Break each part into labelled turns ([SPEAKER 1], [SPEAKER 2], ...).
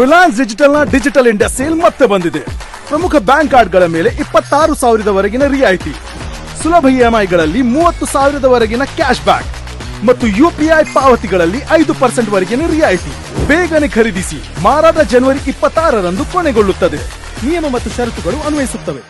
[SPEAKER 1] ರಿಲಯನ್ಸ್ ಡಿಜಿಟಲ್ನ digital India sale ಮತ್ತೆ ಬಂದಿದೆ. ಪ್ರಮುಖ ಬ್ಯಾಂಕ್ ಕಾರ್ಡ್ಗಳ ಮೇಲೆ ಇಪ್ಪತ್ತಾರು ಸಾವಿರದವರೆಗಿನ ರಿಯಾಯಿತಿ. ಸುಲಭ ಇಎಂಐಗಳಲ್ಲಿ ಮೂವತ್ತು ಸಾವಿರದವರೆಗಿನ ಕ್ಯಾಶ್ ಬ್ಯಾಕ್ ಮತ್ತು ಯುಪಿಐ ಪಾವತಿಗಳಲ್ಲಿ ಐದು ಪರ್ಸೆಂಟ್ ವರೆಗಿನ ರಿಯಾಯಿತಿ. ಬೇಗನೆ ಖರೀದಿಸಿ ಮಾರಾಟ ಜನವರಿ ಇಪ್ಪತ್ತಾರರಂದು ಕೊನೆಗೊಳ್ಳುತ್ತದೆ. ನಿಯಮ ಮತ್ತು ಷರತ್ತುಗಳು ಅನ್ವಯಿಸುತ್ತವೆ.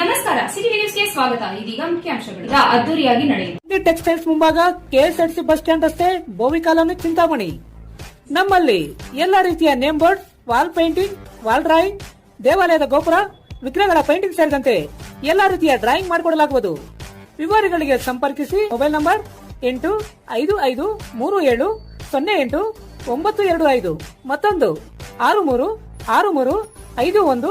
[SPEAKER 2] ನಮಸ್ಕಾರ ಸಿಟಿ ನ್ಯೂಸ್ಗೆ ಸ್ವಾಗತ. ಇದೀಗ ಮುಖ್ಯಾಂಶಗಳು. ಅದ್ದೂರಿಯಾಗಿ ನಡೆಯಿತು
[SPEAKER 3] ಟೆಕ್ಸ್ಟೈಲ್ಸ್ ಮುಂಭಾಗ ಕೆಎಸ್ಆರ್ಸಿ ಬಸ್ ಸ್ಟ್ಯಾಂಡ್ ರಸ್ತೆ, ಬೋವಿ ಕಾಲೋನಿ, ಚಿಂತಾಮಣಿ. ನಮ್ಮಲ್ಲಿ ಎಲ್ಲ ರೀತಿಯ name board, wall painting, wall drawing, ದೇವಾಲಯದ ಗೋಪುರ, ವಿಗ್ರಹಗಳ ಪೇಂಟಿಂಗ್ ಸೇರಿದಂತೆ ಎಲ್ಲ ರೀತಿಯ ಡ್ರಾಯಿಂಗ್ ಮಾಡಿಕೊಡಲಾಗುವುದು. ವಿವರಗಳಿಗೆ ಸಂಪರ್ಕಿಸಿ, ಮೊಬೈಲ್ ನಂಬರ್ ಎಂಟು ಐದು ಐದು ಮೂರು ಏಳು ಸೊನ್ನೆ ಎಂಟು ಒಂಬತ್ತು ಎರಡು ಐದು. ಮತ್ತೊಂದು, ಆರು ಮೂರು ಆರು ಮೂರು, ಐದು ಒಂದು.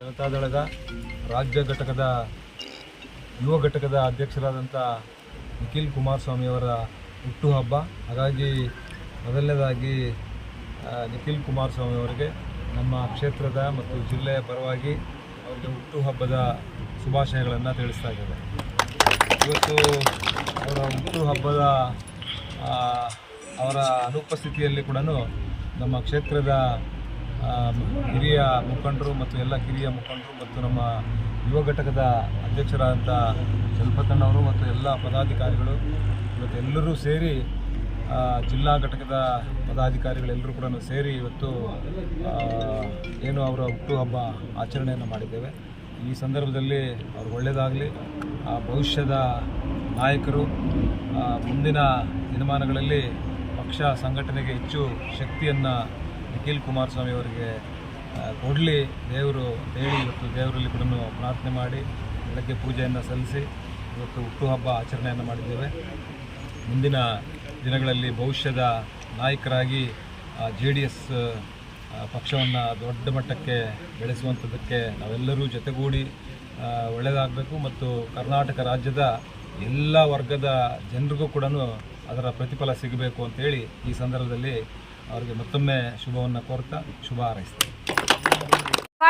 [SPEAKER 4] ಜನತಾದಳದ ರಾಜ್ಯ ಘಟಕದ, ಯುವ ಘಟಕದ ಅಧ್ಯಕ್ಷರಾದಂಥ ನಿಖಿಲ್ ಕುಮಾರಸ್ವಾಮಿಯವರ ಹುಟ್ಟುಹಬ್ಬ ಹಾಗಾಗಿ ಮೊದಲನೇದಾಗಿ ನಿಖಿಲ್ ಕುಮಾರಸ್ವಾಮಿ ಅವರಿಗೆ ನಮ್ಮ ಕ್ಷೇತ್ರದ ಮತ್ತು ಜಿಲ್ಲೆಯ ಪರವಾಗಿ ಅವರಿಗೆ ಹುಟ್ಟುಹಬ್ಬದ ಶುಭಾಶಯಗಳನ್ನು ತಿಳಿಸ್ತಾ ಇದ್ದಾರೆ ಇವತ್ತು ಅವರ ಹುಟ್ಟುಹಬ್ಬದ ಅವರ ಅನುಪಸ್ಥಿತಿಯಲ್ಲಿ ಕೂಡ ನಮ್ಮ ಕ್ಷೇತ್ರದ ಹಿರಿಯ ಮುಖಂಡರು ಮತ್ತು ಎಲ್ಲ ಕಿರಿಯ ಮುಖಂಡರು ಮತ್ತು ನಮ್ಮ ಯುವ ಘಟಕದ ಅಧ್ಯಕ್ಷರಾದಂಥ ಚಲಪತಣ್ಣವರು ಮತ್ತು ಎಲ್ಲ ಪದಾಧಿಕಾರಿಗಳು ಇವತ್ತು ಎಲ್ಲರೂ ಸೇರಿ ಜಿಲ್ಲಾ ಘಟಕದ ಪದಾಧಿಕಾರಿಗಳೆಲ್ಲರೂ ಕೂಡ ಸೇರಿ ಇವತ್ತು ಏನು ಅವರ ಹುಟ್ಟುಹಬ್ಬ ಆಚರಣೆಯನ್ನು ಮಾಡಿದ್ದೇವೆ. ಈ ಸಂದರ್ಭದಲ್ಲಿ ಅವ್ರು ಒಳ್ಳೆಯದಾಗಲಿ ಆ ಭವಿಷ್ಯದ ನಾಯಕರು ಮುಂದಿನ ದಿನಮಾನಗಳಲ್ಲಿ ಪಕ್ಷ ಸಂಘಟನೆಗೆ ಹೆಚ್ಚು ಶಕ್ತಿಯನ್ನು ನಿಖಿಲ್ ಕುಮಾರಸ್ವಾಮಿ ಅವರಿಗೆ ಕೊಡಲಿ. ದೇವರು ಹೇಳಿ ಇವತ್ತು ದೇವರಲ್ಲಿ ಕೂಡ ಪ್ರಾರ್ಥನೆ ಮಾಡಿ, ಬೆಳಗ್ಗೆ ಪೂಜೆಯನ್ನು ಸಲ್ಲಿಸಿ ಇವತ್ತು ಹುಟ್ಟುಹಬ್ಬ ಆಚರಣೆಯನ್ನು ಮಾಡಿದ್ದೇವೆ. ಮುಂದಿನ ದಿನಗಳಲ್ಲಿ ಭವಿಷ್ಯದ ನಾಯಕರಾಗಿ ಜೆ ಡಿ ಎಸ್ ಪಕ್ಷವನ್ನು ದೊಡ್ಡ ಮಟ್ಟಕ್ಕೆ ಬೆಳೆಸುವಂಥದ್ದಕ್ಕೆ ನಾವೆಲ್ಲರೂ ಜೊತೆಗೂಡಿ ಒಳ್ಳೆಯದಾಗಬೇಕು ಮತ್ತು ಕರ್ನಾಟಕ ರಾಜ್ಯದ ಎಲ್ಲ ವರ್ಗದ ಜನರಿಗೂ ಕೂಡ ಅದರ ಪ್ರತಿಫಲ ಸಿಗಬೇಕು ಅಂತೇಳಿ ಈ ಸಂದರ್ಭದಲ್ಲಿ ಅವರಿಗೆ ಮತ್ತೊಮ್ಮೆ ಶುಭವನ್ನು ಕೋರ್ತಾ ಶುಭ ಹಾರೈಸ್ತೇನೆ.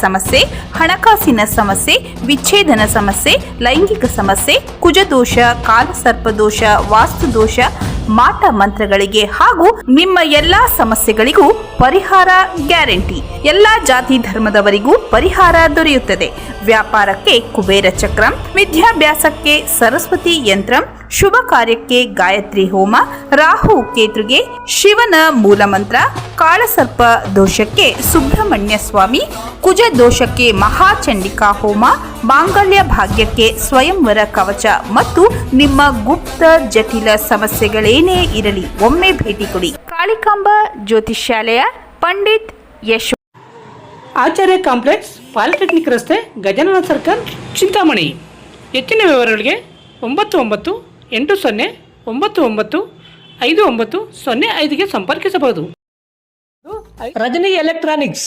[SPEAKER 5] ಸಮಸ್ಯೆ, ಹಣಕಾಸಿನ ಸಮಸ್ಯೆ, ವಿಚ್ಛೇದನ ಸಮಸ್ಯೆ, ಲೈಂಗಿಕ ಸಮಸ್ಯೆ, ಕುಜದೋಷ ಕಾಲಸರ್ಪದೋಷ ವಾಸ್ತುದೋಷ ಮಾಟ ಮಂತ್ರಗಳಿಗೆ ಹಾಗೂ ನಿಮ್ಮ ಎಲ್ಲಾ ಸಮಸ್ಯೆಗಳಿಗೂ ಪರಿಹಾರ ಗ್ಯಾರಂಟಿ. ಎಲ್ಲಾ ಜಾತಿ ಧರ್ಮದವರಿಗೂ ಪರಿಹಾರ ದೊರೆಯುತ್ತದೆ. ವ್ಯಾಪಾರಕ್ಕೆ ಕುಬೇರ ಚಕ್ರಂ, ವಿದ್ಯಾಭ್ಯಾಸಕ್ಕೆ ಸರಸ್ವತಿ ಯಂತ್ರಂ, ಶುಭ ಕಾರ್ಯಕ್ಕೆ ಗಾಯತ್ರಿ ಹೋಮ, ರಾಹು ಕೇತುಗೆ ಶಿವನ ಮೂಲಮಂತ್ರ ಕಾಳಸರ್ಪ ದೋಷಕ್ಕೆ ಸುಬ್ರಹ್ಮಣ್ಯ ಸ್ವಾಮಿ, ಕುಜ ದೋಷಕ್ಕೆ ಮಹಾಚಂಡಿಕಾ ಹೋಮ ಮಾಂಗಲ್ಯ ಭಾಗ್ಯಕ್ಕೆ ಸ್ವಯಂವರ ಕವಚ ಮತ್ತು ನಿಮ್ಮ ಗುಪ್ತ ಜಟಿಲ ಸಮಸ್ಯೆಗಳೇನೇ ಇರಲಿ ಒಮ್ಮೆ ಭೇಟಿ ಕೊಡಿ. ಕಾಳಿಕಾಂಬ ಜ್ಯೋತಿಷ್ಯಾಲಯ ಪಂಡಿತ್ ಯಶ್
[SPEAKER 3] ಆಚಾರ್ಯ ಕಾಂಪ್ಲೆಕ್ಸ್ ಪಾಲಿಟೆಕ್ನಿಕ್ ರಸ್ತೆ ಗಜಾನನ ಸರ್ಕಲ್ ಚಿಂತಾಮಣಿ. ಹೆಚ್ಚಿನ ವಿವರಗಳಿಗೆ ಒಂಬತ್ತು ಒಂಬತ್ತು ಎಂಟು ಸೊನ್ನೆ ಒಂಬತ್ತು ಒಂಬತ್ತು ಐದು ಒಂಬತ್ತು ಸೊನ್ನೆ ಐದಿಗೆ ಸಂಪರ್ಕಿಸಬಹುದು. ರಜನಿ ಎಲೆಕ್ಟ್ರಾನಿಕ್ಸ್.